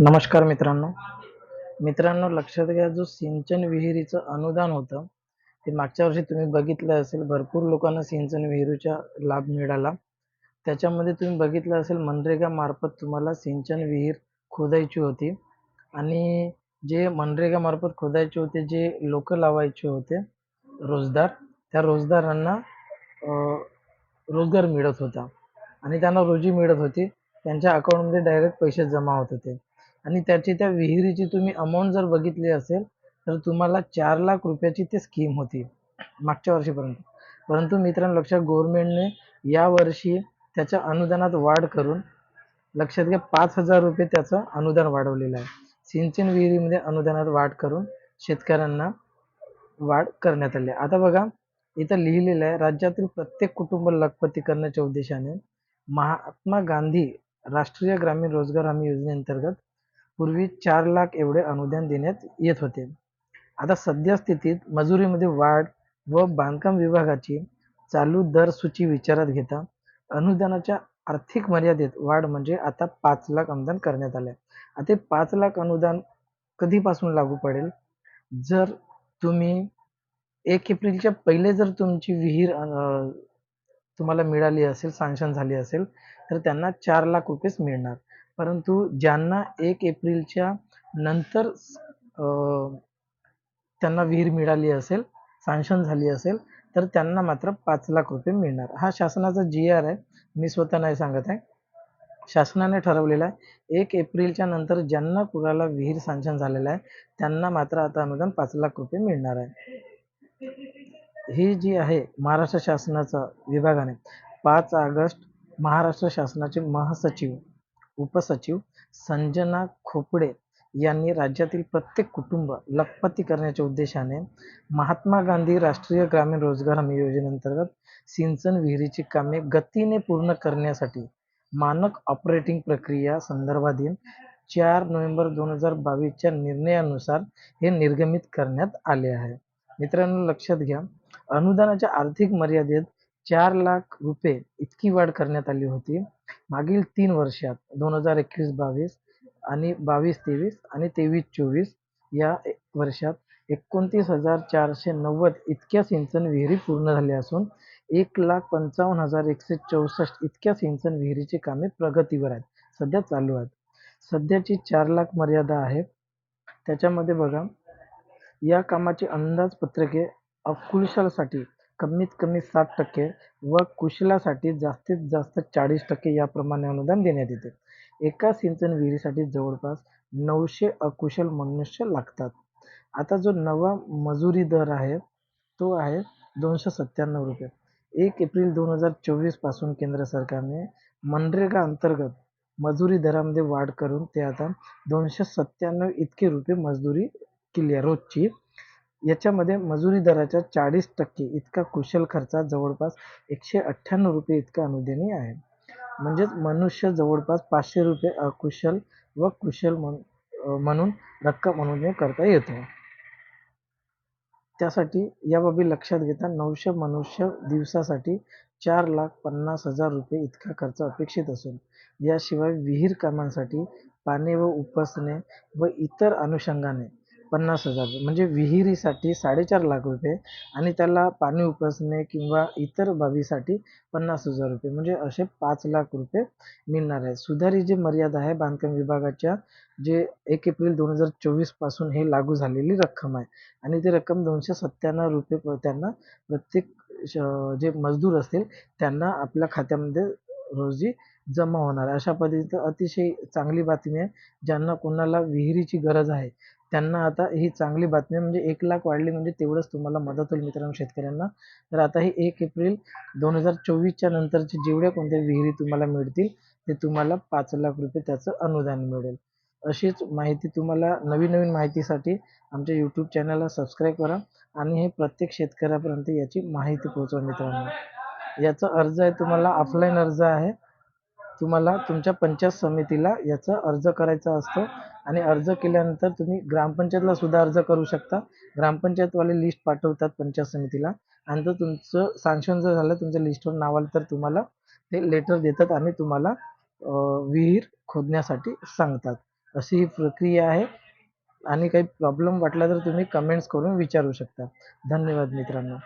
नमस्कार मित्रांनो. मित्रांनो लक्षात घ्या जो सिंचन विहिरीचं अनुदान होतं ते मागच्या वर्षी तुम्ही बघितलं असेल भरपूर लोकांना सिंचन विहिरीचा लाभ मिळाला. त्याच्यामध्ये तुम्ही बघितलं असेल मनरेगा मार्फत तुम्हाला सिंचन विहीर खोदायची होती आणि जे मनरेगा मार्फत खोदायचे होते जे लोक लावायचे होते रोजगार त्या रोजदारांना रोजगार मिळत होता आणि त्यांना रोजी मिळत होती. त्यांच्या अकाउंटमध्ये डायरेक्ट पैसे जमा होत होते. आणि त्याची त्या विहिरीची तुम्ही अमाऊंट जर बघितली असेल तर तुम्हाला चार लाख रुपयाची ती स्कीम होती मागच्या वर्षीपर्यंत. परंतु मित्रांनो लक्षात गव्हर्नमेंटने यावर्षी त्याच्या अनुदानात वाढ करून लक्षात घ्या पाच हजार रुपये त्याचं अनुदान वाढवलेलं आहे. सिंचन विहिरीमध्ये अनुदानात वाढ करून शेतकऱ्यांना वाढ करण्यात आली आहे. आता बघा इथं लिहिलेलं आहे राज्यातील प्रत्येक कुटुंब लखपती करण्याच्या उद्देशाने महात्मा गांधी राष्ट्रीय ग्रामीण रोजगार हमी योजनेअंतर्गत पूर्वी चार लाख एवढे अनुदान देण्यात येत होते. आता सध्या स्थितीत मजुरीमध्ये वाढ व बांधकाम विभागाची चालू दर सूची विचारात घेता अनुदानाच्या आर्थिक मर्यादेत वाढ म्हणजे आता पाच लाख अनुदान करण्यात आले आता ते पाच लाख अनुदान कधीपासून लागू पडेल? जर तुम्ही एक एप्रिलच्या पहिले जर तुमची विहीर तुम्हाला मिळाली असेल सँक्शन झाली असेल तर त्यांना चार लाख रुपयेच मिळणार. परंतु ज्यांना एक एप्रिलच्या नंतर त्यांना विहीर मिळाली असेल सँक्शन झाली असेल तर त्यांना मात्र पाच लाख रुपये मिळणार. हा शासनाचा जी आर आहे मी स्वतः नाही सांगत आहे. शासनाने ठरवलेला आहे एक एप्रिलच्या नंतर ज्यांना कुणाला विहीर सँक्शन झालेला आहे त्यांना मात्र आता अनुदान पाच लाख रुपये मिळणार आहे. ही जी आहे महाराष्ट्र शासनाचा विभागाने पाच ऑगस्ट महाराष्ट्र शासनाचे महासचिव उपसचिव संजना खोपडे यांनी राज्यातील प्रत्येक कुटुंब लखपती करण्याच्या उद्देशाने महात्मा गांधी राष्ट्रीय ग्रामीण रोजगार हमी योजनेअंतर्गत सिंचन विहिरीची कामे गतीने पूर्ण करण्यासाठी मानक ऑपरेटिंग प्रक्रिया संदर्भातील चार नोव्हेंबर दोन हजार बावीसच्या निर्णयानुसार हे निर्गमित करण्यात आले आहे. मित्रांनो लक्षात घ्या. अनुदानाच्या आर्थिक मर्यादेत चार लाख रुपये इतकी वाढ करण्यात आली होती. मागील तीन वर्षात दोन हजार एकवीस बावीस आणि बावीस तेवीस आणि तेवीस चोवीस या वर्षात एकोणतीस हजार चारशे नव्वद इतक्या सिंचन विहिरी पूर्ण झाल्या असून एक लाख पंचावन्न हजार एकशे चौसष्ट इतक्या सिंचन विहिरीची कामे प्रगतीवर आहेत. सध्या चालू आहेत. सध्याची चार लाख मर्यादा आहे त्याच्यामध्ये बघा या कामाची अंदाजपत्रके अकुशलसाठी कमीत कमी साठ टक्के व कुशलासाठी जास्तीत जास्त चाळीस टक्के याप्रमाणे अनुदान देण्यात येते. एका सिंचन विहिरीसाठी जवळपास नऊशे अकुशल मनुष्य लागतात. आता जो नवा मजुरी दर आहे तो आहे दोनशे सत्त्याण्णव रुपये. एक एप्रिल दोन हजार चोवीसपासून केंद्र सरकारने मनरेगा अंतर्गत मजुरी दरामध्ये वाढ करून ते आता दोनशे सत्त्याण्णव इतके रुपये मजदुरी केली आहे रोजची. याच्यामध्ये मजुरी दराच्या चाळीस टक्के इतका कुशल खर्चात जवळपास एकशे अठ्ठ्याण्णव रुपये इतका अनुदानी आहे. म्हणजेच मनुष्य जवळपास पाचशे रुपये अकुशल व कुशल म्हणून रक्कम अनुदान करता येतो. त्यासाठी या बाबी लक्षात घेता नऊशे मनुष्य दिवसासाठी चार लाख पन्नास हजार रुपये इतका खर्च अपेक्षित असून याशिवाय विहीर कामांसाठी पाणी व उपसणे व इतर अनुषंगाने पन्नास हजार. म्हणजे विहिरीसाठी साडेचार लाख रुपये आणि त्याला पाणी उपसणे किंवा इतर बाबीसाठी पन्नास हजार रुपये. म्हणजे असे पाच लाख रुपये मिळणार आहे सुधारित जी मर्यादा आहे बांधकाम विभागाच्या जे एक एप्रिल दोन हजार चोवीसपासून हे लागू झालेली रक्कम आहे. आणि ती रक्कम दोनशे सत्त्याण्णव रुपये त्यांना प्रत्येक श- जे मजदूर असतील त्यांना आपल्या खात्यामध्ये रोजी जमा होणार. अशा पद्धतीचं अतिशय चांगली बातमी आहे. ज्यांना कोणाला विहिरीची गरज आहे त्यांना आता ही चांगली बातमी आहे. म्हणजे एक लाख वाढली म्हणजे तेवढंच तुम्हाला मदत होईल मित्रांनो शेतकऱ्यांना. तर आता ही एक एप्रिल दोन हजार चोवीसच्या नंतरचे जेवढ्या कोणत्या विहिरी तुम्हाला मिळतील ते तुम्हाला पाच लाख रुपये त्याचं अनुदान मिळेल. अशीच माहिती तुम्हाला नवीन नवीन माहितीसाठी आमच्या यूट्यूब चॅनलला सबस्क्राईब करा आणि हे प्रत्येक शेतकऱ्यापर्यंत याची माहिती पोहोचवा मित्रांनो. याचा अर्ज आहे तुम्हाला ऑफलाईन अर्ज आहे. तुम्हाला तुमच्या पंचायत समितीला याचा अर्ज करायचा असतो आणि अर्ज केल्यानंतर तुम्ही ग्रामपंचायतला सुद्धा अर्ज करू शकता. ग्रामपंचायतवाले लिस्ट पाठवतात पंचायत समितीला आणि जर तुमचं सँक्शन जर झालं तुमच्या लिस्टवर नाव आलं तर तुम्हाला ते लेटर देतात आणि तुम्हाला विहीर खोदण्यासाठी सांगतात. अशी ही प्रक्रिया आहे. आणि काही प्रॉब्लेम वाटला तर तुम्ही कमेंट्स करून विचारू शकता. धन्यवाद मित्रांनो.